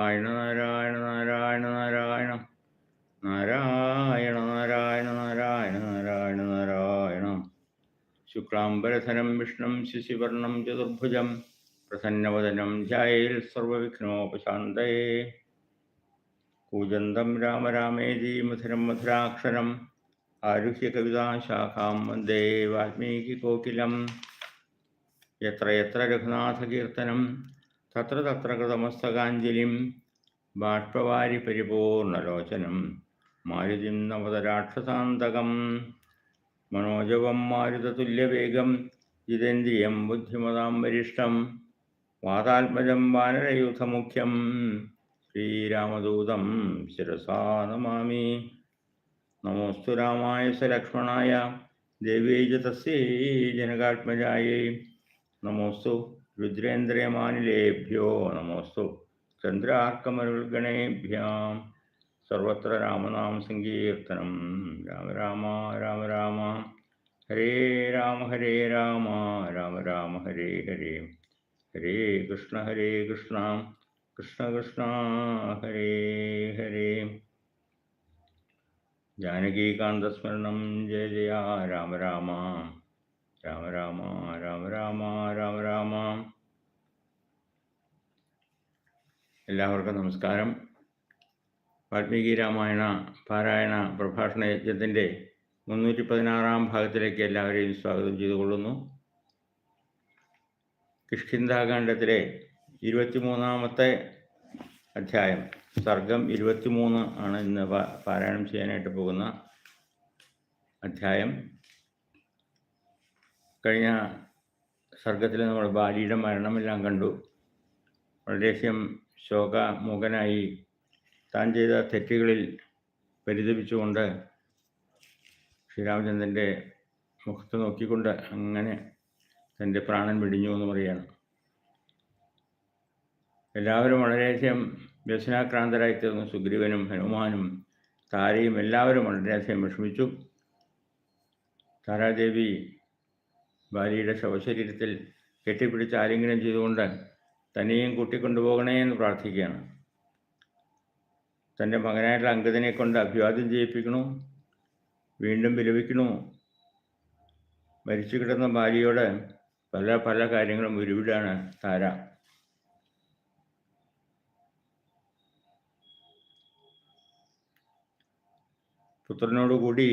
നാരായണ നാരായണ നാരായണ നാരായണ. നാരായണ നാരായണ നാരായണ നാരായണ നാരായണ. ശുക്ലാംബരധനം വിഷ്ണും ശിശിവർണം ചതുർഭുജം പ്രസന്നവദനം ധ്യായേൽ സർവവിഘ്നോപശാന്തയേ. കൂജന്തം രാമ രാമേതി മധുരം മധുരാക്ഷരം ആരുഹ്യ കവിതാശാഖാം വന്ദേ വാൽമീകി കോകിലം. യത്ര യത്ര രഘുനാഥകീർത്തനം തത്ര തത്ര കൃതമസ്തകാഞ്ജലിം ബാഷ്പവാരി പരിപൂർണലോചനം മാരുതിം നവതരാക്ഷസാന്തകം. മനോജവം മാരുതതുല്യവേഗം. ജിതേന്ദ്രിയം ബുദ്ധിമതാം വരിഷ്ടം വാതാത്മജം വാനരയൂഥമുഖ്യം. ശ്രീരാമദൂതം ശിരസാ നമാമി. നമോസ്തു രാമായ സ ലക്ഷ്മണായ ദേവീ ജനകാത്മജായൈ. നമോസ്തു രുദ്രേന്ദ്രയമാനിലേഭ്യോ നമോസ്തു. ചന്ദ്രാർക്കമരുൾഗണേഭ്യാം. സർവത്ര രാമനാമ സങ്കീർത്തനം. രാമ രാമ രാമ രാമ. ഹരേ രാമ ഹരേ രാമ. രാമ രാമ ഹരേ ഹരേ. ഹരേ കൃഷ്ണ ഹരേ കൃഷ്ണ. കൃഷ്ണ കൃഷ്ണ ഹരേ ഹരേ. ജാനകീകാന്തസ്മരണം. ജയ ജയ. രാമ രാമ. രാമ രാമ രാമ രാമ രാമ രാമ. എല്ലാവർക്കും നമസ്കാരം. വാൽമീകി രാമായണ പാരായണ പ്രഭാഷണ യജ്ഞത്തിന്റെ മുന്നൂറ്റി പതിനാറാം ഭാഗത്തിലേക്ക് എല്ലാവരെയും സ്വാഗതം ചെയ്തുകൊള്ളുന്നു. കിഷ്കിന്ധാകാന്ഡത്തിലെ ഇരുപത്തിമൂന്നാമത്തെ അധ്യായം സർഗം ഇരുപത്തിമൂന്ന് ആണ് ഇന്ന് പാരായണം ചെയ്യാനായിട്ട് പോകുന്ന അധ്യായം. കഴിഞ്ഞ സർഗത്തിൽ നമ്മൾ ബാലിയുടെ മരണമെല്ലാം കണ്ടു. വളരെയധികം ശോകമൂകനായി താൻ ചെയ്ത തെറ്റുകളിൽ പരിതപിച്ചുകൊണ്ട് ശ്രീരാമചന്ദ്രന്റെ മുഖത്ത് നോക്കിക്കൊണ്ട് അങ്ങനെ തന്റെ പ്രാണൻ വെടിഞ്ഞു എന്ന് പറയാണ് എല്ലാവരും വളരെയധികം വ്യസനാക്രാന്തരായി തീർന്നു. സുഗ്രീവനും ഹനുമാനും താരയും എല്ലാവരും വളരെയധികം വിഷമിച്ചു. താരാദേവി ബാലിയുടെ ശവശരീരത്തിൽ കെട്ടിപ്പിടിച്ച് ആലിംഗനം ചെയ്തുകൊണ്ട് തന്നെയും കൂട്ടിക്കൊണ്ടുപോകണേ എന്ന് പ്രാർത്ഥിക്കുകയാണ്. തന്റെ മകനായിട്ടുള്ള അങ്കിതനെ കൊണ്ട് അഭിവാദ്യം ചെയ്യിപ്പിക്കണു? വീണ്ടും വിലപിക്കണു? മരിച്ചു കിടന്ന ഭാര്യയോട് പല പല കാര്യങ്ങളും ഉരുവിടാണ് താര. പുത്രനോടുകൂടി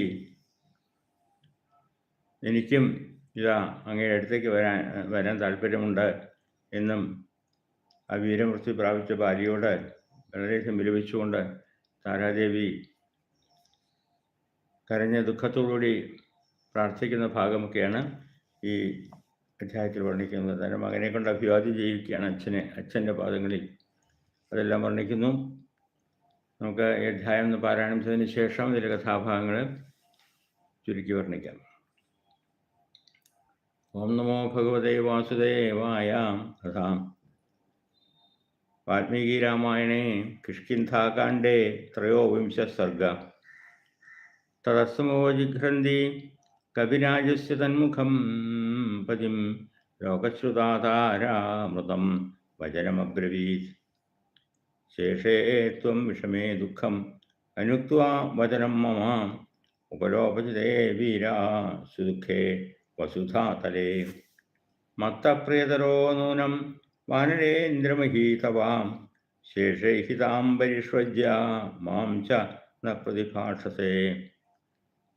എനിക്കും ഇതാ അങ്ങയുടെ അടുത്തേക്ക് വരാൻ വരാൻ താല്പര്യമുണ്ട് എന്നും ആ വീരമൃത്യു പ്രാപിച്ച ഭാര്യയോട് വളരെ വിലപിച്ചുകൊണ്ട് താരാദേവി കരഞ്ഞ ദുഃഖത്തോടുകൂടി പ്രാർത്ഥിക്കുന്ന ഭാഗമൊക്കെയാണ് ഈ അധ്യായത്തിൽ വർണിക്കുന്നത്. തന്റെ മകനെ കൊണ്ട് അഭിവാദ്യം ചെയ്യിക്കുകയാണ് അച്ഛനെ അച്ഛന്റെ പാദങ്ങളിൽ. അതെല്ലാം വർണിക്കുന്നു. നമുക്ക് ഈ അധ്യായം പാരായണം ചെയ്തതിന് ശേഷം ഇതിലെ കഥാഭാഗങ്ങൾ ചുരുക്കി വർണിക്കാം. ഓം നമോ ഭഗവതേ വാസുദേവായ കഥാം വാൽമീകി രാമായണേ കിഷ്കിന്ധാകാണ്ഡേ ത്രയോവിംശ സർഗ. തദസ്മോ ജിഘ്രന്തി കവിരാജസ്യ തന്മുഖം പതിം ലോകശ്രുതാതാരാമൃതം വചനമബ്രവീത്. ശേഷേ ത്വം വിഷമേ ദുഃഖം അനുക്വാ വചനം മമ ഉപലോപചിതേ വീരാ സുദുഃഖേ. വസുധാതലേ. മത്തപ്രിയതരോ നൂനം വാനരേന്ദ്രമഹീതവാം. ശേഷൈഹിതാം പരിഷ്വജ്യ മാം ച ന പ്രതിഭാഷസേ.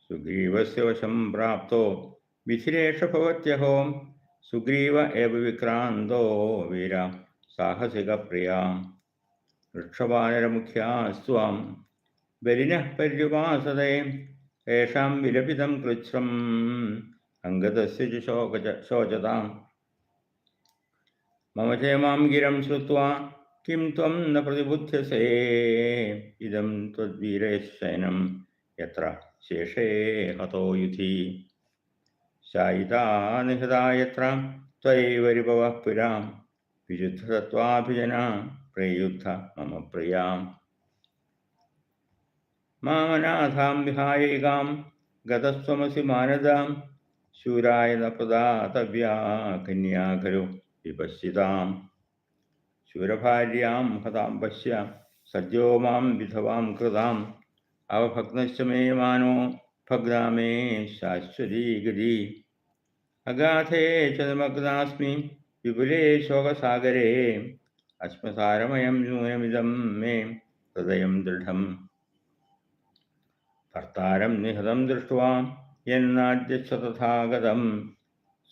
സുഗ്രീവസ്യ വശം പ്രാപ്തോ വിധിരേഷ ഭവത്യഹോ സുഗ്രീവ ഏവ വിക്രാന്തോ വീര സാഹസികപ്രിയ വൃക്ഷവാനരമുഖ്യാസ്ത്വാം. ബലിനഃ പര്യുപാസതേ തേഷാം വിലപിതം കൃച്ഛ്രം അംഗതസ്യ ശോകച ശോചതാം. മമ ക്ഷേമാം ഗിരം ശ്രുത്വാ കിം ത്വം ന പ്രതിബുദ്ധ്യസേ ഇതം ത്വദ്വീരേശനം യത്ര ശേഷേ ഹതോ യുധി. ശായിതാ നിഹതാ യത്ര ത്വയൈവ രിപവഃ പുരാം വിശുദ്ധതത്വാഭിജന പ്രയുദ്ധ മമ പ്രിയാം. മാമനാഥാം വിഹായൈകാം ഗതസ്വമസി മാനദാം शूराय नपदातव्या खलु विपश्यतां शूरभार्यां हतां पश्य सद्यो माँ विधवां कृताम्। अवभग्नश्च मे मानो भग्ना मे शाश्वती गति। अगाथे च निमग्नास्मि, विपुले शोकसागरे। अश्मसारमयं नूनमिदं मे, हृदयं दृढम्। भर्तारं निहतं दृष्ट्वा ദൃഷ്ട്വാ എന്നാദ്യച്ഛ തഥാഗതം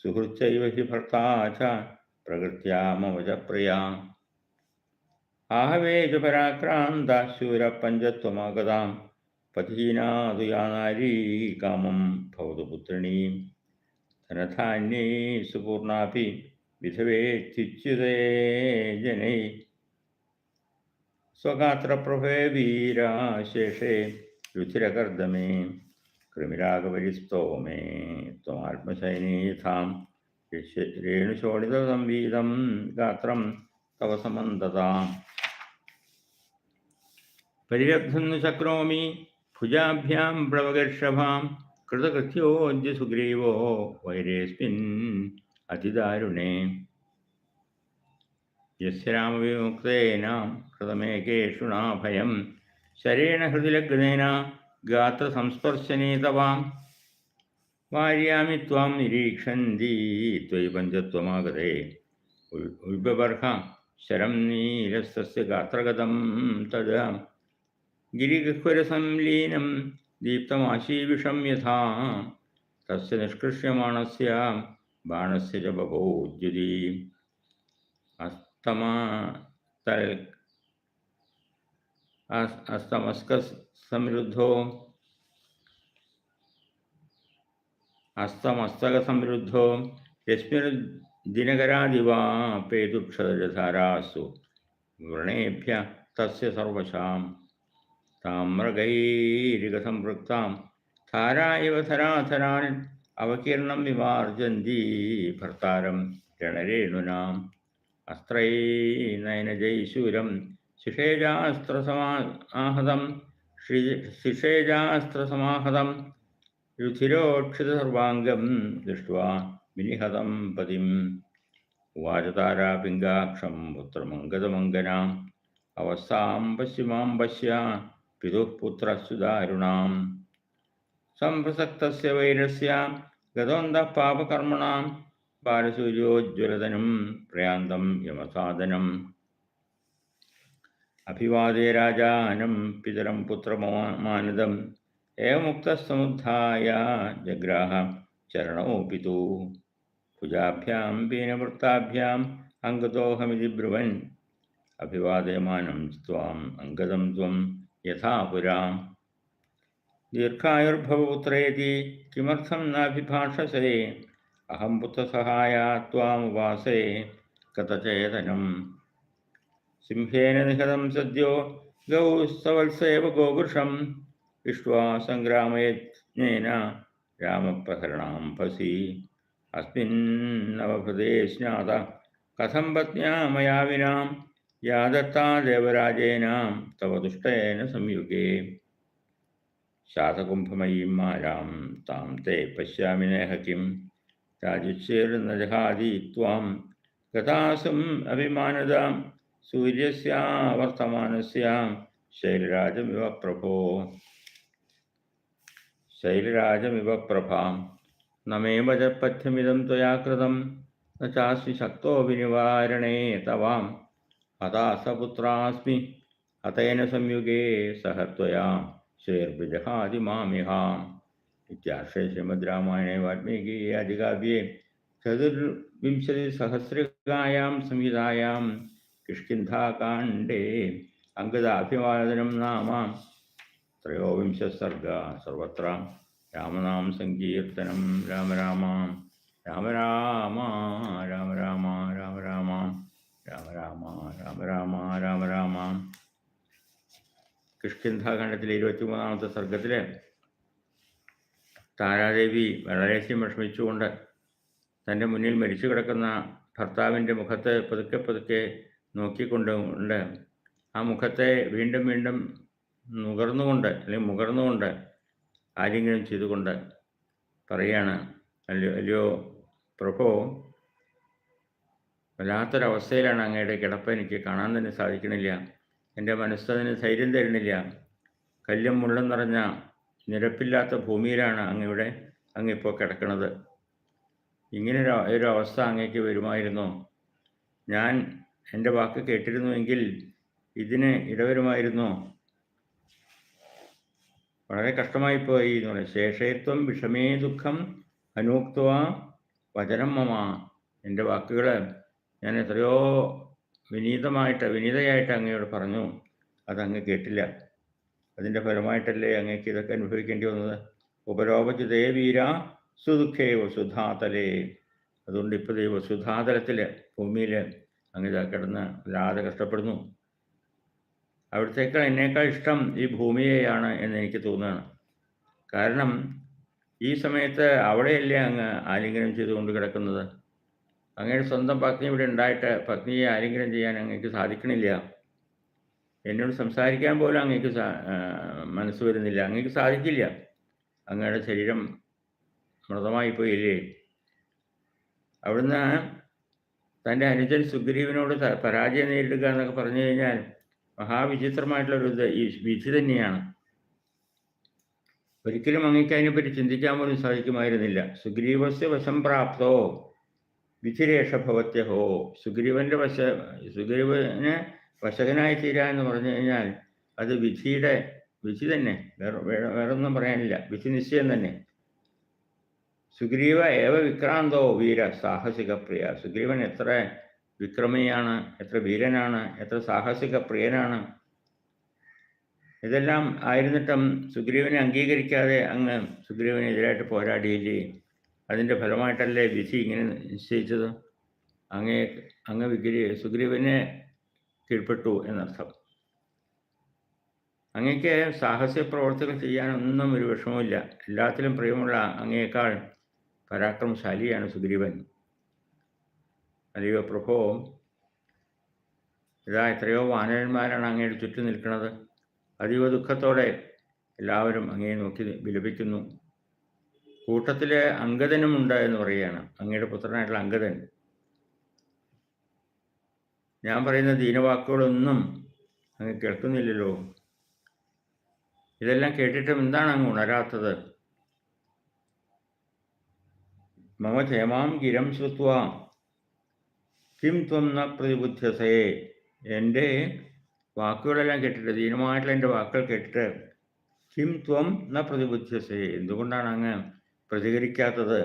സുഹൃച്ചൈവ ഹി ഭർത്താച പ്രകൃത്യാ മമ ച പ്രിയാ. ആഹവേ ച പരാക്രാന്ത ശൂരപഞ്ചത്വമാഗതാം പതീനാതു യാ നാരീ കാമം ഭവതു പുത്രിണീം. ധനധാന്യേ സുപൂർണാപി വിധവേത്യുച്യുതേ ജനൈ. സ്വഗാത്രപ്രഭേ വീരാശേഷേ രുചിരകർദ്ദമേ കൃമിരാഗപരിസ്തോമേ ത്വമാത്മശൈനീഥാം രേണുശോണിതസംവീതം ഗാത്രം തവ സമന്തതാം. പരിരബ്ധം ന ശക്നോമി ഭുജാഭ്യാം പ്ലവകർഷഭാം കൃതകൃത്യോജ്യ സുഗ്രീവോ വൈരേസ്മിൻ അതിദാരുണേ. യസ്യ രാമവിമുക്തേന കൃതമേകേഷുണാ ഭയം ശരേണ ഹൃദിലഗ്നേന ഗാത്രസംസ്പർശനേ തവാം വാര്യാമി ത്വാം നിരീക്ഷന്തി ത്വയി പഞ്ചത്വമാഗതേ ഉൽബർഹ ശരം നീരസ്തസ്യ ഗാത്രഗതം തദ. ഗിരിഗഹ്വരസംലീനം ദീപ്തമാശീവിഷം യഥാ. തസ്യ നിഷ്കൃഷ്യമാണസ്യ ബാണസ്യ ച അസ്തമാ തൽ हस्तमस्क समृद्धो हस्तमस्तक समृद्धो यस्मिन् दिनकरादिवापेतुक्षतजधारासु व्रणेभ्य तस्य सर्वशां ताम्रगैरिकसंपृक्तां धारा इव धराधरान् അവകീർണം വിമാർജന്തി ഭർത്താരം രണരേണുനാം അസ്ത്രൈ നയനജൈശൂരം ശിഷേജാസ്ത്രസമാഹതം ശിഷേജാസ്ത്രസമാഹതം രുധിരോക്ഷിതസർവാംഗം ദൃഷ്ട്വാ വിനിഹതം പതിം. വാചതാരാപിംഗാക്ഷം പുത്രമംഗതമംഗനാം അവസ്ഥാം പശ്യമാം പശ്യ പിതുഃ സംപ്രസക്ത സംപ്രസക്തസ്യ വൈരസ്യ ഗതോന്തഃ ബാലസൂര്യോജ്വലതനും പ്രയാന്തം യമസാദനം അഭിവാദേ രാജാനം പിതരം പുത്രമാനദം ഏവമുക്തസമുദ്ധായ ജഗ്രാഹ ചരണോ പിതു ഭുജാഭ്യാം പീനവൃത്താഭ്യാം അംഗതോഹമിതി ബ്രുവൻ. അഭിവാദയമാനം ത്വാം അംഗതം ത്വം യഥാ പുരാ. ദീർഘായുർഭവപുത്രേതി കിമർത്ഥം നാഭിഭാഷസേ. അഹം പുത്രസഹായ ത്വാമുപാസേ. കഥചേതനം സിംഹേന നിഹതം സദ്യോ ഗൗസ്തവത്സേവ ഗോപുരുഷം ഇഷ്ട്വാ സംഗ്രാമയജ്ഞേന രാമപ്രഹരണാം ഫസി. അസ്മിന്നവഭൃതേ സ്നാത കഥം പത്യാ മയാ വിനാം ദേവരാജേനാം തവ ദുഷ്ടേന സംയുഗേ. ശാതകുംഭമയീം മാരാം താം തേ പശ്യാമി നേഹ കിം. രാജുച്ചേർന്ന ജഹാദി ത്വാം ഗതാസും അഭിമാനതാം सूर्य वर्तमान शैलराजमिव प्रभो। शैलराजमिव प्रभा। न मे भज कृत। न चास्मि शक्तो विनिवारणे तवाम हता सपुत्रास्मि हतेन संयुगे सह तया श्रेर्भिजहादिमामिहा इत्याशय श्रीमद्रामायणे वाल्मीकि अधिकाव्ये चतुर्विंशतिसहस्रकायां संहितायां കിഷ്കിന്ധാകാണ്ഡേ അങ്കദാഭിവാദനം നാമ. ത്രയോവിംശ സർഗ സർവത്ര. രാമനാം സങ്കീർത്തനം. രാമ രാമ. രാമ രാമ. രാമ രാമ. രാമ രാമ. രാമ രാമ. രാമ രാമ. രാമ രാമ. കിഷ്കിന്ധാഖണ്ഡത്തിലെ ഇരുപത്തിമൂന്നാമത്തെ സർഗത്തിലെ താരാദേവി വളരെയധികം വിഷമിച്ചുകൊണ്ട് തന്റെ മുന്നിൽ മരിച്ചു കിടക്കുന്ന ഭർത്താവിന്റെ മുഖത്ത് പതുക്കെ പതുക്കെ നോക്കിക്കൊണ്ട് ഉണ്ട്. ആ മുഖത്തെ വീണ്ടും വീണ്ടും നുകർന്നുകൊണ്ട് അല്ലെങ്കിൽ മുകർന്നുകൊണ്ട് ആരെങ്കിലും ചെയ്തുകൊണ്ട് പറയാണ് അല്ലയോ അല്ലയോ പ്രഭോ വല്ലാത്തൊരവസ്ഥയിലാണ് അങ്ങയുടെ കിടപ്പ്. എനിക്ക് കാണാൻ തന്നെ സാധിക്കണില്ല. എന്റെ മനസ്സതിന് ധൈര്യം തരുന്നില്ല. കല്ലും മുള്ളും നിറഞ്ഞ നിരപ്പില്ലാത്ത ഭൂമിയിലാണ് അങ്ങയുടെ അങ്ങിപ്പോൾ കിടക്കുന്നത് ഇങ്ങനെ ഒരു അവസ്ഥ അങ്ങേക്ക് വരുമായിരുന്നോ. ഞാൻ എന്റെ വാക്ക് കേട്ടിരുന്നുവെങ്കിൽ ഇതിന് ഇടവരുമായിരുന്നോ. വളരെ കഷ്ടമായിപ്പോയി എന്ന് പറയും ശേഷയത്വം വിഷമേ ദുഃഖം അനൂക്തവ വചനം മമ എന്റെ വാക്കുകൾ ഞാൻ എത്രയോ വിനീതമായിട്ട് വിനീതയായിട്ട് അങ്ങയോട് പറഞ്ഞു. അതങ്ങ് കേട്ടില്ല. അതിന്റെ ഫലമായിട്ടല്ലേ അങ്ങേക്ക് ഇതൊക്കെ അനുഭവിക്കേണ്ടി വന്നത്? ഉപരോപചിതേ വീര സുദുഃഖേ വസുധാതലേ. അതുകൊണ്ട് ഇപ്പോൾ ഈ വസുധാതലത്തിൽ ഭൂമിയിൽ അങ്ങ് കിടന്ന് വല്ലാതെ കഷ്ടപ്പെടുന്നു. അവിടത്തേക്കാൾ എന്നേക്കാൾ ഇഷ്ടം ഈ ഭൂമിയെയാണ് എന്ന് എനിക്ക് തോന്നുകയാണ്. കാരണം ഈ സമയത്ത് അവിടെയല്ലേ അങ്ങ് ആലിംഗനം ചെയ്തുകൊണ്ട് കിടക്കുന്നത്? അങ്ങയുടെ സ്വന്തം പത്നി ഇവിടെ ഉണ്ടായിട്ട് പത്നിയെ ആലിംഗനം ചെയ്യാൻ അങ്ങേക്ക് സാധിക്കണില്ല. എന്നോട് സംസാരിക്കാൻ പോലും അങ്ങേക്ക് മനസ്സ് വരുന്നില്ല. അങ്ങേക്ക് സാധിക്കില്ല. അങ്ങയുടെ ശരീരം മൃതമായി പോയില്ലേ അവിടുന്ന് തന്റെ അനുജൻ സുഗ്രീവനോട് പരാജയം നേരിടുക എന്നൊക്കെ പറഞ്ഞു കഴിഞ്ഞാൽ മഹാവിചിത്രമായിട്ടുള്ളൊരു വിധി തന്നെയാണ്. ഒരിക്കലും അങ്ങേക്ക് അതിനെപ്പറ്റി ചിന്തിക്കാൻ പോലും സാധിക്കുമായിരുന്നില്ല. സുഗ്രീവസ്യ വശം പ്രാപ്തോ വിധിരേഷഭവത്യഹോ സുഗ്രീവന്റെ വശ സുഗ്രീവന് വശകനായി തീരാ എന്ന് പറഞ്ഞു കഴിഞ്ഞാൽ അത് വിധിയുടെ വിധി തന്നെ. വേറെ വേറെ വേറൊന്നും പറയാനില്ല. വിധി നിശ്ചയം തന്നെ. സുഗ്രീവ ഏവ വിക്രാന്തോ വീര സാഹസിക പ്രിയ. സുഗ്രീവൻ എത്ര വിക്രമിയാണ് എത്ര വീരനാണ് എത്ര സാഹസിക പ്രിയനാണ്? ഇതെല്ലാം ആയിരുന്നിട്ടും സുഗ്രീവനെ അംഗീകരിക്കാതെ അങ്ങ് സുഗ്രീവനെതിരായിട്ട് പോരാടിയില്ലേ അതിന്റെ ഫലമായിട്ടല്ലേ വിധി ഇങ്ങനെ നിശ്ചയിച്ചത്? അങ്ങേ അങ്ങ് വിഗ്രി സുഗ്രീവനെ കീഴ്പ്പെട്ടു എന്നർത്ഥം. അങ്ങയ്ക്ക് സാഹസ്യ പ്രവർത്തികൾ ചെയ്യാനൊന്നും ഒരു വിഷമവുമില്ല. എല്ലാത്തിലും പ്രിയമുള്ള അങ്ങയേക്കാൾ പരാക്രമശാലിയാണ് സുഗ്രീവൻ. അല്ലയോ പ്രഭോ ഇതാ എത്രയോ വാനരന്മാരാണ് അങ്ങയുടെ ചുറ്റും നിൽക്കുന്നത്. അതീവ ദുഃഖത്തോടെ എല്ലാവരും അങ്ങയെ നോക്കി വിലപിക്കുന്നു. കൂട്ടത്തിലെ അങ്കദനും ഉണ്ട് എന്ന് പറയുകയാണ്. അങ്ങയുടെ പുത്രനായിട്ടുള്ള അങ്കദൻ ഞാൻ പറയുന്ന ദീനവാക്കുകളൊന്നും അങ്ങ് കേൾക്കുന്നില്ലല്ലോ. ഇതെല്ലാം കേട്ടിട്ടും എന്താണ് അങ്ങ് ഉണരാത്തത്? മമ ക്ഷേമാം ഗിരം ശ്രുത്വ കിം ത്വം ന പ്രതിബുദ്ധ്യസേ എന്റെ വാക്കുകളെല്ലാം കേട്ടിട്ട് ദീനമായിട്ടുള്ള എന്റെ വാക്കുകൾ കേട്ടിട്ട് കിം ത്വം ന പ്രതിബുദ്ധ്യസേ എന്തുകൊണ്ടാണ് അങ്ങ് പ്രതികരിക്കാത്തത്?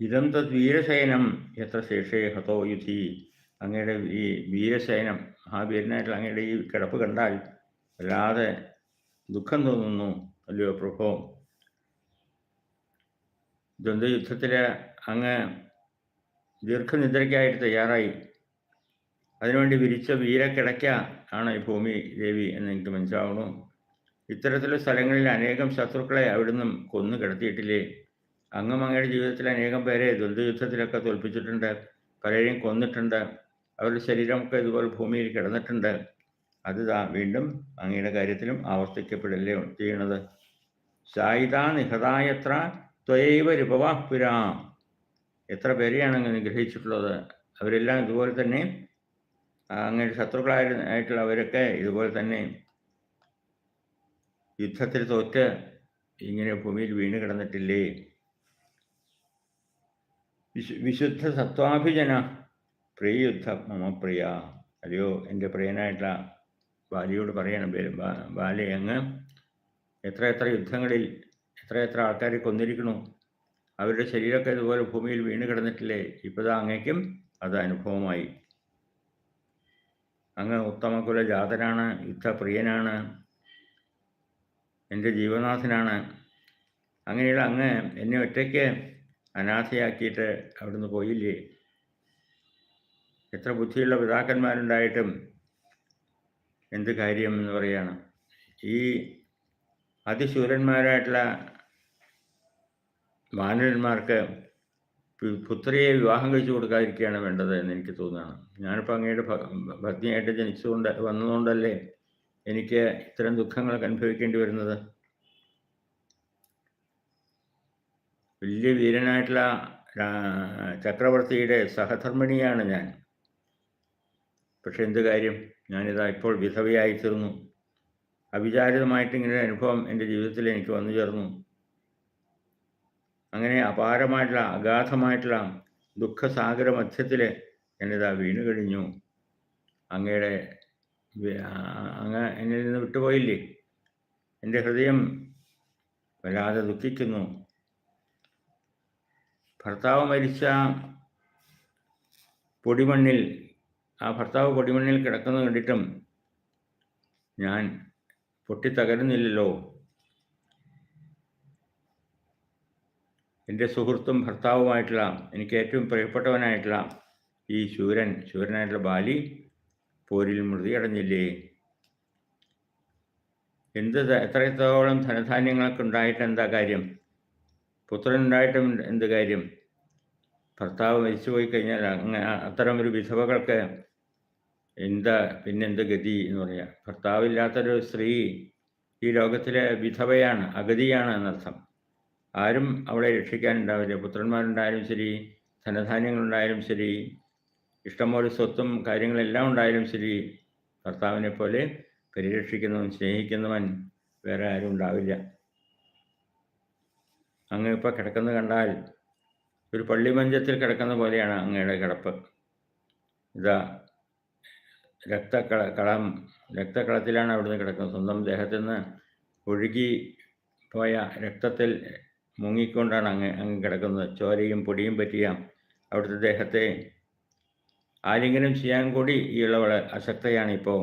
ഇതം തത് വീരശയനം എത്ര ശേഷേ ഹതോ യുധി. അങ്ങയുടെ ഈ വീരശയനം മഹാവീരനായിട്ടുള്ള അങ്ങയുടെ ഈ കിടപ്പ് കണ്ടാൽ വല്ലാതെ ദുഃഖം തോന്നുന്നു. അല്ലയോ പ്രഭോ? ദ്വന്ദ്വയുദ്ധത്തിൽ അങ്ങ് ദീർഘനിദ്രയ്ക്കായിട്ട് തയ്യാറായി. അതിനുവേണ്ടി വിരിച്ച വീരക്കിടയ്ക്ക ആണ് ഈ ഭൂമി ദേവി എന്ന് എനിക്ക് മനസ്സിലാവുന്നു. ഇത്തരത്തിലുള്ള സ്ഥലങ്ങളിൽ അനേകം ശത്രുക്കളെ അവിടുന്ന് കൊന്നു കിടത്തിയിട്ടില്ലേ? അങ്ങും അങ്ങയുടെ ജീവിതത്തിൽ അനേകം പേരെ ദ്വന്ദ്വയുദ്ധത്തിലൊക്കെ തോൽപ്പിച്ചിട്ടുണ്ട് പലരെയും കൊന്നിട്ടുണ്ട്. അവരുടെ ശരീരമൊക്കെ ഇതുപോലെ ഭൂമിയിൽ കിടന്നിട്ടുണ്ട്. അത് വീണ്ടും അങ്ങയുടെ കാര്യത്തിലും ആവർത്തിക്കപ്പെടല്ലേ ചെയ്യണത്? ശായിത നിഹതായത്ര ത്വയൈവ പുരാ എത്ര പേരെയാണ് ഗ്രഹിച്ചിട്ടുള്ളത്? അവരെല്ലാം ഇതുപോലെ തന്നെ അങ്ങനെ ശത്രുക്കളായിട്ടുള്ളവരൊക്കെ ഇതുപോലെ തന്നെ യുദ്ധത്തിൽ തോറ്റ് ഇങ്ങനെ ഭൂമിയിൽ വീണ് കിടന്നിട്ടില്ലേ? വിശു വിശുദ്ധ സത്വാഭിജന പ്രിയുദ്ധ മമ പ്രിയ. അല്ലയോ എന്റെ പ്രിയനായിട്ടുള്ള ബാലിയോട് പറയണം ബേ- ബാ- ബാലെ അങ്ങ്. എത്ര എത്ര യുദ്ധങ്ങളിൽ എത്ര എത്ര ആൾക്കാരെ കൊന്നിരിക്കണു? അവരുടെ ശരീരമൊക്കെ ഇതുപോലെ ഭൂമിയിൽ വീണ് കിടന്നിട്ടില്ലേ? ഇപ്പോഴാ അങ്ങേക്കും അത് അനുഭവമായി. അങ്ങ് ഉത്തമകുല ജാതനാണ് യുദ്ധപ്രിയനാണ് എന്റെ ജീവനാഥനാണ്. അങ്ങനെയുള്ള അങ്ങ് എന്നെ ഒറ്റയ്ക്ക് അനാഥയാക്കിയിട്ട് അവിടുന്ന് പോയില്ലേ? എത്ര ബുദ്ധിയുള്ള പിതാക്കന്മാരുണ്ടായിട്ടും എന്ത് കാര്യം എന്ന് പറയാണ്. ഈ അതിശൂരന്മാരായിട്ടുള്ള വാനരന്മാർക്ക് പുത്രിയെ വിവാഹം കഴിച്ചു കൊടുക്കാതിരിക്കുകയാണ് വേണ്ടത് എന്ന് എനിക്ക് തോന്നുകയാണ്. ഞാനിപ്പോൾ അങ്ങയുടെ ഭഗ്നിയായിട്ട് ജനിച്ചുകൊണ്ട് വന്നതുകൊണ്ടല്ലേ എനിക്ക് ഇത്തരം ദുഃഖങ്ങളൊക്കെ അനുഭവിക്കേണ്ടി വരുന്നത്? വലിയ വീരനായിട്ടുള്ള ചക്രവർത്തിയുടെ സഹധർമ്മിണിയാണ് ഞാൻ. പക്ഷെ എന്ത് കാര്യം? ഞാനിതാ ഇപ്പോൾ വിധവയായി തീർന്നു. അവിചാരിതമായിട്ട് ഇങ്ങനെ അനുഭവം എന്റെ ജീവിതത്തിൽ എനിക്ക് വന്നു ചേർന്നു. അങ്ങനെ അപാരമായിട്ടുള്ള അഗാധമായിട്ടുള്ള ദുഃഖസാഗര മധ്യത്തിൽ ഞാനിതാ വീണു കഴിഞ്ഞു. അങ്ങയുടെ അങ്ങ് എന്നിൽ നിന്ന് വിട്ടുപോയില്ലേ? എന്റെ ഹൃദയം വല്ലാതെ ദുഃഖിക്കുന്നു. ഭർത്താവ് മരിച്ച പൊടിമണ്ണിൽ ആ ഭർത്താവ് പൊടിമണ്ണിൽ കിടക്കുന്നത് കണ്ടിട്ടും ഞാൻ പൊട്ടിത്തകരുന്നില്ലല്ലോ. എന്റെ സുഹൃത്തും ഭർത്താവുമായിട്ടുള്ള എനിക്ക് ഏറ്റവും പ്രിയപ്പെട്ടവനായിട്ടുള്ള ഈ ശൂരൻ ശൂരനായിട്ടുള്ള ബാലി പോരിൽ മൃതിയടഞ്ഞില്ലേ? എന്ത് എത്രത്തോളം ധനധാന്യങ്ങളൊക്കെ ഉണ്ടായിട്ട് എന്താ കാര്യം? പുത്രൻ ഉണ്ടായിട്ടും എന്ത് കാര്യം? ഭർത്താവ് മരിച്ചുപോയി കഴിഞ്ഞാൽ അങ്ങനെ അത്തരം ഒരു വിധവകൾക്ക് എന്താ പിന്നെന്ത് ഗതി എന്ന് പറയാം. ഭർത്താവില്ലാത്തൊരു സ്ത്രീ ഈ ലോകത്തിലെ വിധവയാണ് അഗതിയാണ് എന്നർത്ഥം. ആരും അവളെ രക്ഷിക്കാനുണ്ടാവില്ല. പുത്രന്മാരുണ്ടായാലും ശരി ധനധാന്യങ്ങളുണ്ടായാലും ശരി ഇഷ്ടംപോലെ സ്വത്തും കാര്യങ്ങളെല്ലാം ഉണ്ടായാലും ശരി ഭർത്താവിനെ പോലെ പരിരക്ഷിക്കുന്നവൻ സ്നേഹിക്കുന്നവൻ വേറെ ആരും ഉണ്ടാവില്ല. അങ്ങ് ഇപ്പോൾ കിടക്കുന്നത് കണ്ടാൽ ഒരു പള്ളിമഞ്ചത്തിൽ കിടക്കുന്ന പോലെയാണ് അങ്ങയുടെ കിടപ്പ്. ഇതാ രക്തക്കള കളം രക്തക്കളത്തിലാണ് അവിടുന്ന് കിടക്കുന്നത്. സ്വന്തം ദേഹത്തു നിന്ന് ഒഴുകി പോയ രക്തത്തിൽ മുങ്ങിക്കൊണ്ടാണ് അങ്ങ് അങ്ങ് കിടക്കുന്നത്. ചോരയും പൊടിയും പറ്റിയ അവിടുത്തെ ദേഹത്തെ ആലിംഗനം ചെയ്യാൻ കൂടി ഈ അശക്തയാണ് ഇപ്പോൾ.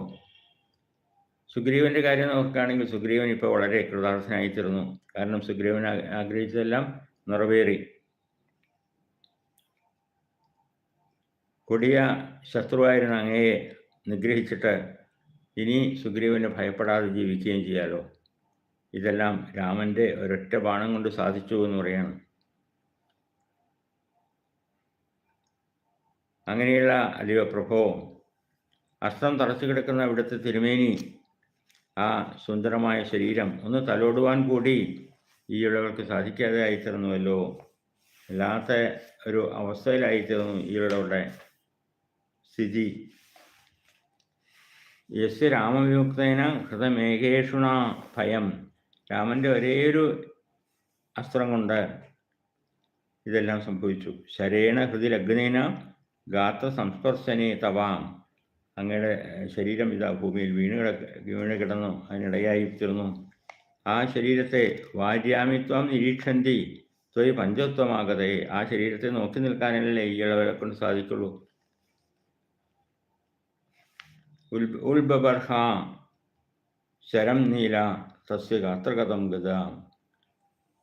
സുഗ്രീവന്റെ കാര്യം നോക്കുകയാണെങ്കിൽ സുഗ്രീവൻ ഇപ്പോൾ വളരെ കൃതാർത്ഥനായി തീർന്നു കാരണം സുഗ്രീവൻ ആഗ്രഹിച്ചതെല്ലാം നിറവേറി. കൊടിയ ശത്രുവായിരുന്ന അങ്ങയെ നിഗ്രഹിച്ചിട്ട് ഇനി സുഗ്രീവനെ ഭയപ്പെടാതെ ജീവിക്കുകയും ചെയ്യാലോ? ഇതെല്ലാം രാമന്റെ ഒരൊറ്റ ബാണം കൊണ്ട് സാധിച്ചു എന്ന് പറയാണ്. അങ്ങനെയുള്ള അല്ലയോ പ്രഭോ അസ്ത്രം തറച്ചു കിടക്കുന്ന ഇവിടുത്തെ തിരുമേനി ആ സുന്ദരമായ ശരീരം ഒന്ന് തലോടുവാൻ കൂടി ഈ ഇളവൾക്ക് സാധിക്കാതെ ആയിത്തീർന്നുവല്ലോ. അല്ലാത്ത ഒരു അവസ്ഥയിലായിത്തീർന്നു ഈ ഇളവളുടെ സ്ഥിതി. യസ് രാമവിമുക്തേന ഹൃതമേഘേഷുണ ഭയം. രാമന്റെ ഒരേയൊരു അസ്ത്രം കൊണ്ട് ഇതെല്ലാം സംഭവിച്ചു. ശരേണ ഹൃതിലഗ്നേന ഗാത്ര സംസ്പർശനെ തവാം. അങ്ങയുടെ ശരീരം ഇതാ ഭൂമിയിൽ വീണ് കിടക്ക വീണ് കിടന്നു അതിനിടയായി തീർന്നു. ആ ശരീരത്തെ വാര്യാമിത്വം നിരീക്ഷന്തി ത്വയ് പഞ്ചത്വമാകതെ. ആ ശരീരത്തെ നോക്കി നിൽക്കാനല്ലേ ഈ ഇളവരെ കൊണ്ട് സാധിക്കുള്ളൂ. ഉൽ ഉൽബബർഹ ശരം നീല തസ്യ കഥം ഗത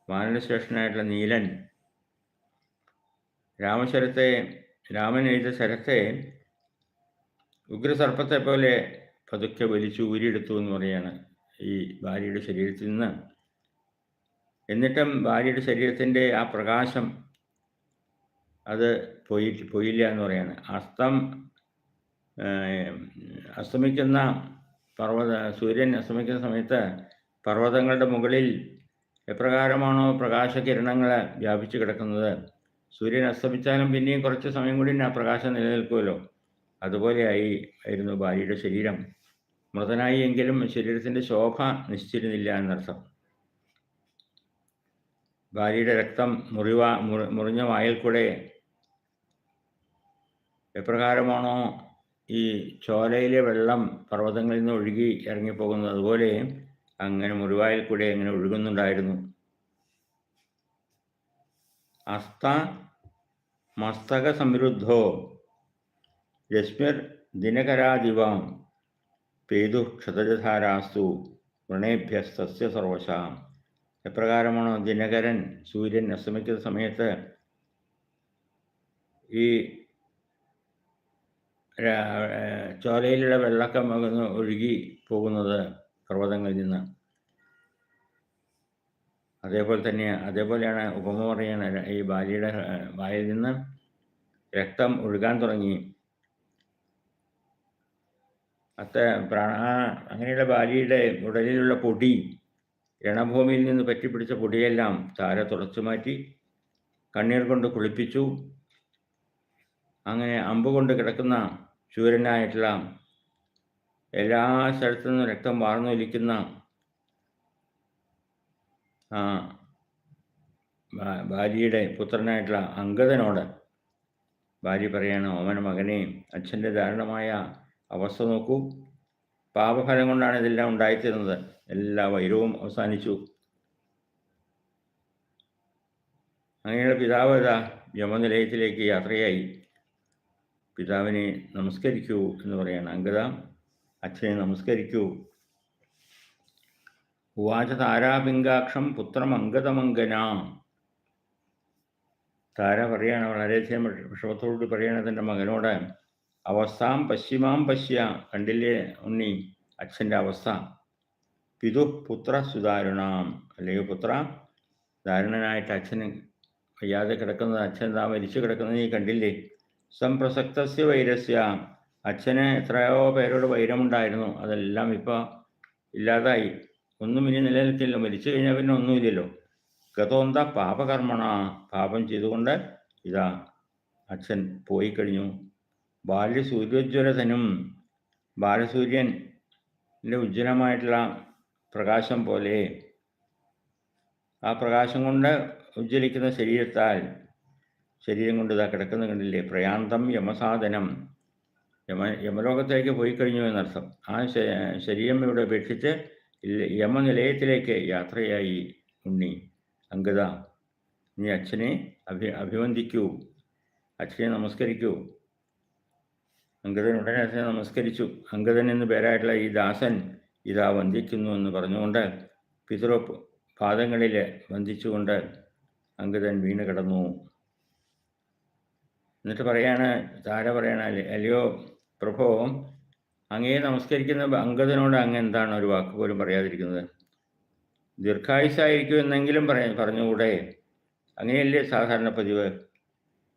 വാനരശ്രേഷ്ഠനായിട്ടുള്ള നീലൻ. രാമശരത്തെ രാമൻ എഴുത ശരത്തെ ഉഗ്രസർപ്പത്തെ പോലെ പതുക്കെ വലിച്ചു ഊരിയെടുത്തു എന്ന് പറയാണ് ഈ ഭാര്യയുടെ ശരീരത്തിൽ നിന്ന്. എന്നിട്ടും ഭാര്യയുടെ ശരീരത്തിന്റെ ആ പ്രകാശം അത് പോയി പോയില്ല എന്ന് പറയാണ്. അസ്തം അസ്തമിക്കുന്ന പർവത സൂര്യൻ അസ്തമിക്കുന്ന സമയത്ത് പർവതങ്ങളുടെ മുകളിൽ എപ്രകാരമാണോ പ്രകാശകിരണങ്ങൾ വ്യാപിച്ചു കിടക്കുന്നത്? സൂര്യൻ അസ്തമിച്ചാലും പിന്നെയും കുറച്ച് സമയം കൂടി ആ പ്രകാശം നിലനിൽക്കുമല്ലോ. അതുപോലെയായി ആയിരുന്നു ഭാര്യയുടെ ശരീരം. മൃതനായി എങ്കിലും ശരീരത്തിന്റെ ശോഭ നിശ്ചിരുന്നില്ല എന്നർത്ഥം. ഭാര്യയുടെ രക്തം മുറിവ മുറി- മുറിഞ്ഞ വായിൽ കൂടെ എപ്രകാരമാണോ ഈ ചോലയിലെ വെള്ളം പർവതങ്ങളിൽ നിന്ന് ഒഴുകി ഇറങ്ങിപ്പോകുന്നത് അതുപോലെ അങ്ങനെ മുറിവായിൽ കൂടെ അങ്ങനെ ഒഴുകുന്നുണ്ടായിരുന്നു. അസ്ത മസ്തക സമൃദ്ധോ രശ്മിർ ദിനകരാദിവാം പേതു ക്ഷതജധാരാസ്തു വൃണേഭ്യസ്തസ്യ സർവശാം. എപ്രകാരമാണോ ദിനകരൻ സൂര്യൻ അസ്തമിക്കുന്ന സമയത്ത് ഈ ചോലയിലുള്ള വെള്ളക്കം അകന്ന് ഒഴുകി പോകുന്നത് പർവതങ്ങളിൽ നിന്ന്. അതേപോലെ തന്നെ അതേപോലെയാണ് ഉപമ പറയാണ് ഈ ബാലിയുടെ വായിൽ നിന്ന് രക്തം ഒഴുകാൻ തുടങ്ങി. അത്ത പ്രാണ അങ്ങനെയുള്ള ബാലിയുടെ ഉടലിലുള്ള പൊടി രണഭൂമിയിൽ നിന്ന് പറ്റിപ്പിടിച്ച പൊടിയെല്ലാം താര തുടച്ചു മാറ്റി കണ്ണീർ കൊണ്ട് കുളിപ്പിച്ചു. അങ്ങനെ അമ്പ് കൊണ്ട് കിടക്കുന്ന ശൂരനായിട്ടുള്ള എല്ലാ സ്ഥലത്തു നിന്നും രക്തം വാർന്നൊലിക്കുന്ന ആ ഭാര്യയുടെ പുത്രനായിട്ടുള്ള അങ്കദനോട് ഭാര്യ പറയാണ് ഓമന മകനെ അച്ഛന്റെ ദാരുണമായ അവസ്ഥ നോക്കൂ. പാപഫലം കൊണ്ടാണ് ഇതെല്ലാം ഉണ്ടായിത്തീരുന്നത് എല്ലാ വൈരവും അവസാനിച്ചു. അങ്ങനെയുള്ള പിതാവ് ഇതാ യമനിലയത്തിലേക്ക് യാത്രയായി. പിതാവിനെ നമസ്കരിക്കൂ എന്ന് പറയാണ് അങ്കദ അച്ഛനെ നമസ്കരിക്കൂ. ഉവാച താരാപിങ്കാക്ഷം പുത്രം അങ്കദമങ്കന താര പറയാണ് വളരെയധികം വിഷമത്തോട് പറയാണ് തന്റെ മകനോട് അവസ്ഥാം പശ്ചിമാം പശ്യ കണ്ടില്ലേ ഉണ്ണി അച്ഛന്റെ അവസ്ഥ? പിതു പുത്ര സുദാരുണാം അല്ലെങ്കിൽ പുത്ര ദാരുണനായിട്ട് അച്ഛന് വയ്യാതെ കിടക്കുന്നത് അച്ഛൻ താ മരിച്ചു കിടക്കുന്നത് നീ കണ്ടില്ലേ? സംപ്രസക്തസ്യ വൈരസ്യ. അച്ഛന് എത്രയോ പേരോട് വൈരമുണ്ടായിരുന്നു. അതെല്ലാം ഇപ്പോൾ ഇല്ലാതായി. ഒന്നും ഇനി നിലനിൽക്കില്ല. മരിച്ചു കഴിഞ്ഞാൽ പിന്നെ ഒന്നുമില്ലല്ലോ ഗതോന്ത പാപകർമ്മണ. പാപം ചെയ്തുകൊണ്ട് ഇതാ അച്ഛൻ പോയി കഴിഞ്ഞു. ബാല്യസൂര്യോജ്വലതനും ബാലസൂര്യന്റെ ഉജ്ജ്വലമായിട്ടുള്ള പ്രകാശം പോലെ ആ പ്രകാശം കൊണ്ട് ഉജ്ജ്വലിക്കുന്ന ശരീരത്താൽ ശരീരം കൊണ്ട് ഇതാ കിടക്കുന്ന കണ്ടില്ലേ? പ്രയാന്തം യമസാധനം. യമ യമലോകത്തേക്ക് പോയി കഴിഞ്ഞു എന്നർത്ഥം. ആ ശരീരം ഇവിടെ ഉപേക്ഷിച്ച് യമനിലയത്തിലേക്ക് യാത്രയായി ഉണ്ണി. അങ്കിത നീ അച്ഛനെ അഭി അഭിവന്ദിക്കൂ. അച്ഛനെ നമസ്കരിക്കൂ. അങ്കദൻ ഉടനെ അച്ഛനെ നമസ്കരിച്ചു. അങ്കദൻ എന്ന് പേരായിട്ടുള്ള ഈ ദാസൻ ഇതാ വന്ദിക്കുന്നു എന്ന് പറഞ്ഞുകൊണ്ട് പിതൃ പാദങ്ങളിൽ വന്ദിച്ചുകൊണ്ട് അങ്കദൻ വീണ് കിടന്നു. എന്നിട്ട് പറയാണ് താര പറയാണ് "അല്ല- അല്ലയോ പ്രഭോ അങ്ങയെ നമസ്കരിക്കുന്ന അംഗതനോട് അങ്ങ് എന്താണ് ഒരു വാക്ക് പോലും പറയാതിരിക്കുന്നത്? ദീർഘായുസായിരിക്കും എന്നെങ്കിലും പറ പറഞ്ഞുകൂടെ? അങ്ങനെയല്ലേ സാധാരണ പതിവ്?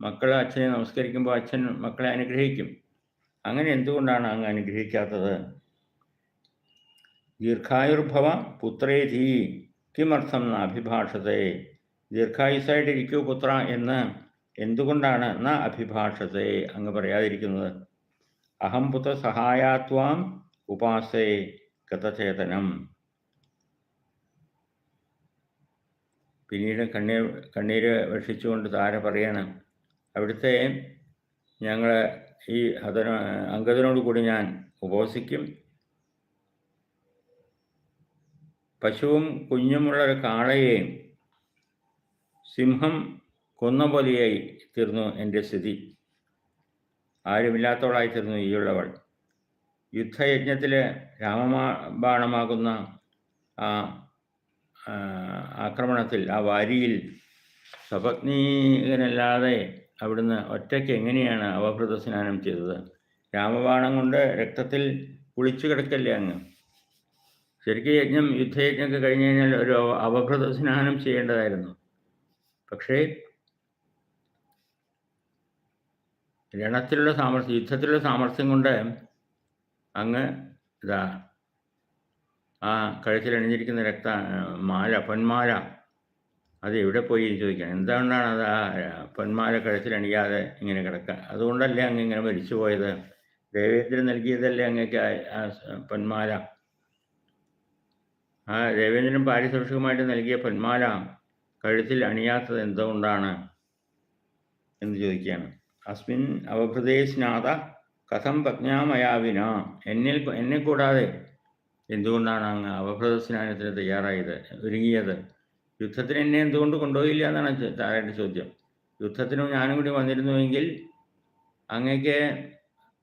മക്കൾ അച്ഛനെ നമസ്കരിക്കുമ്പോൾ അച്ഛൻ മക്കളെ അനുഗ്രഹിക്കും. അങ്ങനെ എന്തുകൊണ്ടാണ് അങ്ങ് അനുഗ്രഹിക്കാത്തത്? ദീർഘായുർഭവ പുത്രേധി കിമർത്ഥം അഭിഭാഷത്തെ ദീർഘായുസായിട്ടിരിക്കൂ പുത്ര എന്ന് എന്തുകൊണ്ടാണ്? ന അഭിഭാഷത്തെ അങ്ങ് പറയാതിരിക്കുന്നത്? അഹം പുത്ര സഹായാത്വാം ഉപാസേ കഥചേതനം പിന്നീട് കണ്ണീർ കണ്ണീര് വർഷിച്ചുകൊണ്ട് താര പറയാണ് അവിടുത്തെ ഞങ്ങൾ ഈ ഹതന അംഗത്തിനോട് കൂടി ഞാൻ ഉപവസിക്കും. പശുവും കുഞ്ഞുമുള്ള ഒരു കാളയെ സിംഹം കൊന്ന പോലെയായി തീർന്നു എന്റെ സ്ഥിതി. ആരുമില്ലാത്തവളായി തീർന്നു ഈയുള്ളവൾ യുദ്ധയജ്ഞത്തിൽ രാമമാ ബാണമാകുന്ന ആ ആക്രമണത്തിൽ ആ വാരിയിൽ സപത്നീകനല്ലാതെ അവിടുന്ന് ഒറ്റയ്ക്ക് എങ്ങനെയാണ് അവഭൃത സ്നാനം ചെയ്തത്? രാമബാണം കൊണ്ട് രക്തത്തിൽ കുളിച്ചു കിടക്കല്ലേ അങ്ങ്? ശരിക്കും യജ്ഞം യുദ്ധയജ്ഞമൊക്കെ കഴിഞ്ഞ് കഴിഞ്ഞാൽ ഒരു അവഭൃത സ്നാനം ചെയ്യേണ്ടതായിരുന്നു. പക്ഷേ രണത്തിലുള്ള സാമർഥ്യം യുദ്ധത്തിലുള്ള സാമർഥ്യം കൊണ്ട് അങ്ങ് ഇതാ ആ കഴുത്തിൽ അണിഞ്ഞിരിക്കുന്ന രക്ത മാല പൊന്മാല അത് എവിടെ പോയി ചോദിക്കണം എന്തുകൊണ്ടാണ് അത് ആ പൊന്മാല കഴുത്തിൽ അണിയാതെ ഇങ്ങനെ കിടക്കുക? അതുകൊണ്ടല്ലേ അങ്ങ് ഇങ്ങനെ മരിച്ചു പോയത്? ദേവേന്ദ്രൻ നൽകിയതല്ലേ അങ്ങക്ക് ആ- പൊന്മാല? ആ ദേവേന്ദ്രൻ പാരിതോഷികമായിട്ട് നൽകിയ പൊന്മാല കഴുത്തിൽ അണിയാത്തത് എന്തുകൊണ്ടാണ് എന്ന് ചോദിക്കുകയാണ്. അസ്മിൻ അവഭൃതേ കഥം കഥം പത്നാമയാവിന എന്നിൽ എന്നെ കൂടാതെ എന്തുകൊണ്ടാണ് അങ്ങ് അവഭൃത സ്നാനത്തിന് തയ്യാറായത് ഒരുങ്ങിയത്? യുദ്ധത്തിന് എന്നെ എന്തുകൊണ്ട് കൊണ്ടുപോയില്ല എന്നാണ് താരയുടെ ചോദ്യം. യുദ്ധത്തിനും ഞാനും കൂടി വന്നിരുന്നുവെങ്കിൽ അങ്ങക്ക്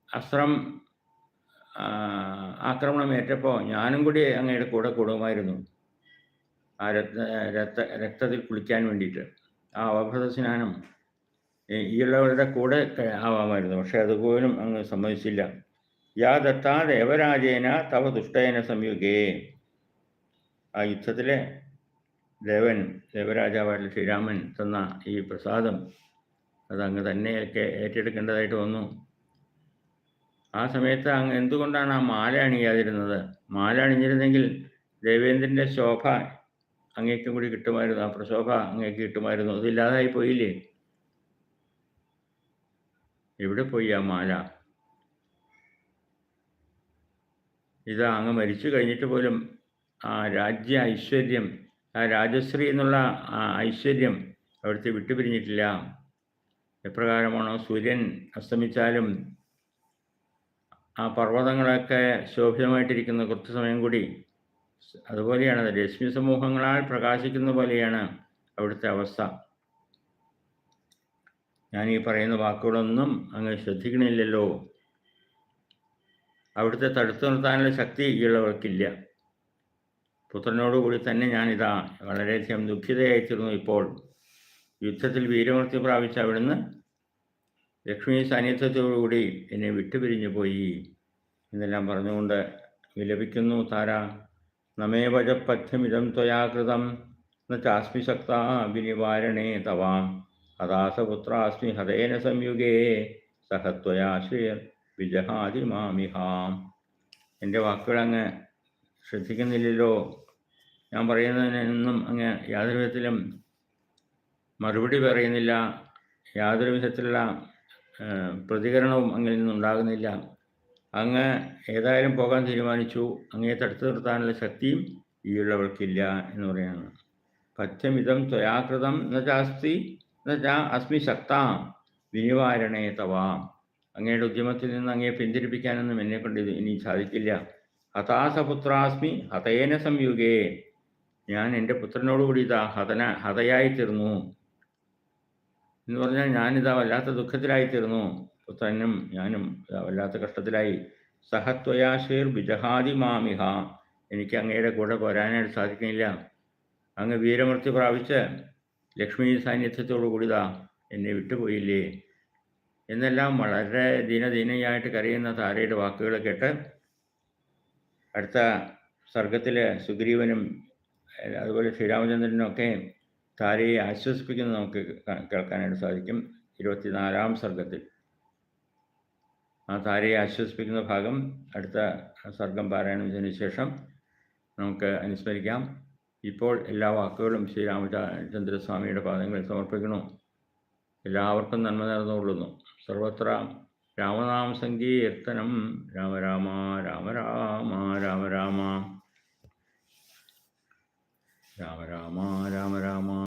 അസ്ത്രം ആക്രമണം ഏറ്റപ്പോൾ ഞാനും കൂടി അങ്ങയുടെ കൂടെ കൂടുമായിരുന്നു. ആ രക്ത രക്ത രക്തത്തിൽ കുളിക്കാൻ വേണ്ടിയിട്ട്. ആ അവഭൃത സ്നാനം ഈയുള്ളവരുടെ കൂടെ ആവാമായിരുന്നു. പക്ഷെ അതുപോലും അങ്ങ് സമ്മതിച്ചില്ല. യാ ദത്താ ദേവരാജേന തവ ദുഷ്ടേന സംയുഗേ. ആ യുദ്ധത്തിലെ ദേവൻ ദേവരാജാവായിട്ടുള്ള ശ്രീരാമൻ തന്ന ഈ പ്രസാദം അതങ്ങ് തന്നെയൊക്കെ ഏറ്റെടുക്കേണ്ടതായിട്ട് വന്നു. ആ സമയത്ത് അങ്ങ് എന്തുകൊണ്ടാണ് ആ മാല അണിയാതിരുന്നത്? മാല അണിഞ്ഞിരുന്നെങ്കിൽ ദേവേന്ദ്രന്റെ ശോഭ അങ്ങേക്കും കൂടി കിട്ടുമായിരുന്നു. ആ പ്രശോഭ അങ്ങേക്ക് കിട്ടുമായിരുന്നു. അതില്ലാതായി പോയില്ലേ? എവിടെ പോയി ആ മാല? ഇതാ അങ്ങ് മരിച്ചു കഴിഞ്ഞിട്ട് പോലും ആ രാജ്യ ഐശ്വര്യം ആ രാജശ്രീ എന്നുള്ള ആ ഐശ്വര്യം അവിടുത്തെ വിട്ടുപിരിഞ്ഞിട്ടില്ല. എപ്രകാരമാണോ സൂര്യൻ അസ്തമിച്ചാലും ആ പർവതങ്ങളൊക്കെ ശോഭിതമായിട്ടിരിക്കുന്ന കുറച്ച് സമയം കൂടി അതുപോലെയാണ് രശ്മി സമൂഹങ്ങളാൽ പ്രകാശിക്കുന്ന പോലെയാണ് അവിടുത്തെ അവസ്ഥ. ഞാൻ ഈ പറയുന്ന വാക്കുകളൊന്നും അങ്ങ് ശ്രദ്ധിക്കണില്ലല്ലോ. അവിടുത്തെ തടുത്തു നിർത്താനുള്ള ശക്തി ഈയുള്ളവർക്കില്ല. പുത്രനോടുകൂടി തന്നെ ഞാനിതാ വളരെയധികം ദുഃഖിതയായിത്തീർന്നു ഇപ്പോൾ. യുദ്ധത്തിൽ വീരമൃത്യു പ്രാപിച്ച അവിടുന്ന് ലക്ഷ്മി സാന്നിധ്യത്തോടുകൂടി എന്നെ വിട്ടുപിരിഞ്ഞു പോയി. എന്നെല്ലാം പറഞ്ഞുകൊണ്ട് വിലപിക്കുന്നു താര നമേവജപഥ്യമിതം ത്വയാകൃതം ന ചാസ്മി ശക്ത വിനിവാരണേ തവാം. ഹതാസപുത്രാസ്മി ഹതേന സംയുഗേ സഹത്വയാശ്രയ വിജഹാതി മാമിഹാം. എന്റെ വാക്കുകൾ അങ്ങ് ശ്രദ്ധിക്കുന്നില്ലല്ലോ. ഞാൻ പറയുന്നതിനൊന്നും അങ്ങ് യാതൊരു വിധത്തിലും മറുപടി പറയുന്നില്ല. യാതൊരു വിധത്തിലുള്ള പ്രതികരണവും അങ്ങിൽ നിന്നുണ്ടാകുന്നില്ല. അങ്ങ് ഏതായാലും പോകാൻ തീരുമാനിച്ചു. അങ്ങേ തടുത്തു നിർത്താനുള്ള ശക്തിയും ഈയുള്ളവൾക്കില്ല എന്ന് പറയുന്നത്. പച്ചമിതം ത്വയാകൃതം ന ചാസ്തി ചാ അസ്മി ശക്ത വിനിവാരണേ തവ. അങ്ങയുടെ ഉദ്യമത്തിൽ നിന്ന് അങ്ങയെ പിന്തിരിപ്പിക്കാനൊന്നും എന്നെ കൊണ്ട് ഇനി സാധിക്കില്ല. ഹതാസപുത്രാസ്മി ഹതയേന സംയുഗേ. ഞാൻ എന്റെ പുത്രനോടുകൂടി ഇതാ ഹതന ഹതയായി തീർന്നു എന്ന് പറഞ്ഞാൽ ഞാനിതാ വല്ലാത്ത ദുഃഖത്തിലായി തീർന്നു പുത്രനും ഞാനും വല്ലാത്ത കഷ്ടത്തിലായി. സഹത്വയാശീർ ബിജഹാദി മാമിഹ. എനിക്ക് അങ്ങയുടെ കൂടെ പോരാനായിട്ട് സാധിക്കുന്നില്ല. അങ്ങ് വീരമൃത്യു പ്രാപിച്ച് ലക്ഷ്മി സാന്നിധ്യത്തോടു കൂടിതാ എന്നെ വിട്ടുപോയില്ലേ? എന്നെല്ലാം വളരെ ദീനദീനയായിട്ട് കരയുന്ന താരയുടെ വാക്കുകൾ കേട്ട് അടുത്ത സർഗത്തിലെ സുഗ്രീവനും അതുപോലെ ശ്രീരാമചന്ദ്രനും ഒക്കെ താരയെ ആശ്വസിപ്പിക്കുന്നത് നമുക്ക് കേൾക്കാനായിട്ട് സാധിക്കും. ഇരുപത്തിനാലാം സർഗത്തിൽ. ആ താരയെ ആശ്വസിപ്പിക്കുന്ന ഭാഗം അടുത്ത സർഗം പാരായണം ശേഷം നമുക്ക് അനുസ്മരിക്കാം. ഇപ്പോൾ എല്ലാ വാക്കുകളും ശ്രീ ശ്രീരാമചന്ദ്രസ്വാമിയുടെ പാദങ്ങളിൽ സമർപ്പിക്കണോ എല്ലാവർക്കും നന്മ നേർന്നുകൊള്ളുന്നു. സർവത്ര രാമനാമ സങ്കീർത്തനം. രാമ രാമ രാമ രാമ രാമ രാമ. രാമ രാമ രാമ രാമ.